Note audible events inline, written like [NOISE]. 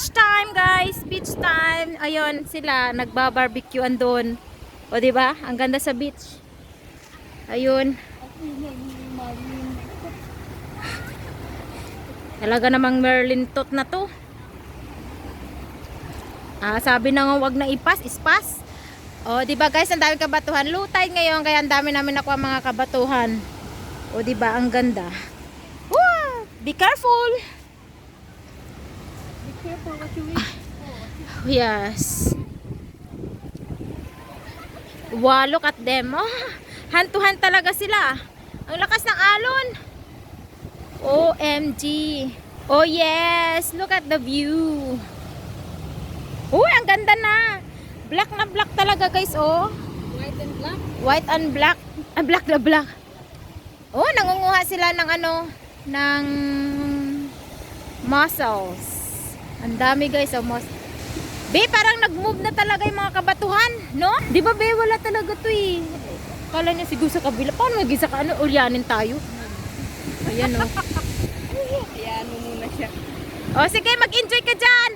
beach time, guys. Beach time. Ayun, sila nagba-barbecue andon. O, di ba? Ang ganda sa beach. Ayun. Talaga namang Merlin tot na to. Ah, sabi na nga wag na ipas, ispas. O, di ba guys, ang daming kabatuhan. Tide ngayon, kaya ang dami namin nakuha mga kabatuhan. O, di ba, ang ganda. Woo! Be careful! Careful what you eat. Yes. Wow, look at them. Oh, hand-to-hand talaga sila. Ang lakas ng alon. OMG. Oh yes, look at the view. Uy, ang ganda na. Black na black talaga guys, oh. White and black. White and black. Ah, black na black. Oh, nangunguha sila ng ano, ng mussels. Ang dami guys, oh, mus Be, parang nag-move na talaga yung mga kabatuhan, no? Di ba, be, wala talaga to eh. Kala niya siguro sa kabila. Paano naging sa ano, ulyanin tayo? Ayan, oh. [LAUGHS] Ayan mo muna siya. O, sige, mag-enjoy ka dyan.